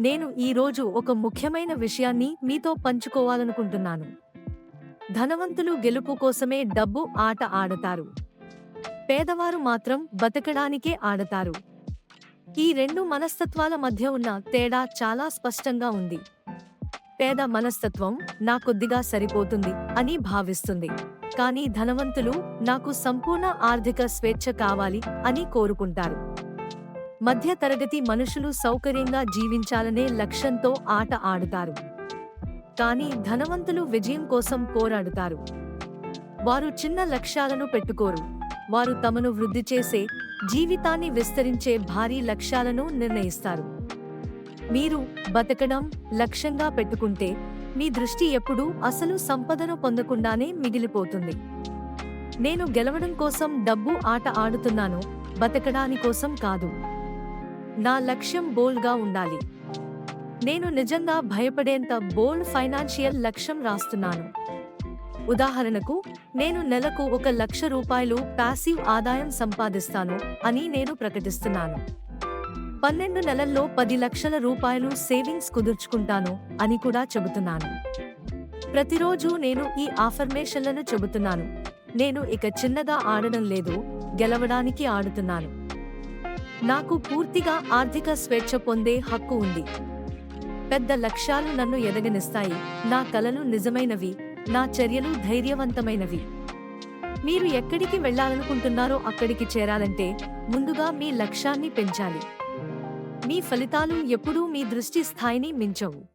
నేను ఈరోజు ఒక ముఖ్యమైన విషయాన్ని మీతో పంచుకోవాలనుకుంటున్నాను. ధనవంతులు గెలుపు కోసమే డబ్బు ఆట ఆడతారు. పేదవారు మాత్రం బతకడానికే ఆడతారు. ఈ రెండు మనస్తత్వాల మధ్య ఉన్న తేడా చాలా స్పష్టంగా ఉంది. పేద మనస్తత్వం నా కొద్దిగా సరిపోతుంది అని భావిస్తుంది. కానీ ధనవంతులు నాకు సంపూర్ణ ఆర్థిక స్వేచ్ఛ కావాలి అని కోరుకుంటారు. మధ్య తరగతి మనుషులు సౌకర్యంగా జీవించాలనే లక్ష్యంతో ఆట ఆడుతారు. కానీ ధనవంతులు విజయం కోసం కోరాడుతారు వారు చిన్న లక్ష్యాలను పెట్టుకోరు. వారు తమను వృద్ధి చేసే జీవితాన్ని విస్తరించే భారీ లక్ష్యాలను నిర్ణయిస్తారు. మీరు బతకడం లక్ష్యంగా పెట్టుకుంటే మీ దృష్టి ఎప్పుడూ అసలు సంపదను పొందకుండానే మిగిలిపోతుంది. నేను గెలవడం కోసం డబ్బు ఆట ఆడుతున్నాను బతకడాని కోసం కాదు. నా లక్ష్యం బోల్డ్గా ఉండాలి. నేను నిజంగా భయపడేంత బోల్డ్ ఫైనాన్షియల్ లక్ష్యం రాస్తున్నాను. ఉదాహరణకు నేను నెలకు ఒక లక్ష రూపాయలు ప్యాసివ్ ఆదాయం సంపాదిస్తాను అని నేను ప్రకటిస్తున్నాను. పన్నెండు నెలల్లో పది లక్షల రూపాయలు సేవింగ్స్ కుదుర్చుకుంటాను అని కూడా చెబుతున్నాను. ప్రతిరోజు నేను ఈ ఆఫర్మేషన్లను చెబుతున్నాను. నేను ఇక చిన్నగా ఆడడం లేదు గెలవడానికి ఆడుతున్నాను. నాకు పూర్తిగా ఆర్థిక స్వేచ్ఛ పొందే హక్కు ఉంది. పెద్ద లక్ష్యాలు నన్ను ఎదగనిస్తాయి. నా కలలు నిజమైనవి. నా చర్యలు ధైర్యవంతమైనవి. మీరు ఎక్కడికి వెళ్ళాలనుకుంటున్నారో అక్కడికి చేరాలంటే ముందుగా మీ లక్ష్యాన్ని పెంచాలి. మీ ఫలితాలు ఎప్పుడూ మీ దృష్టి స్థాయిని మించవు.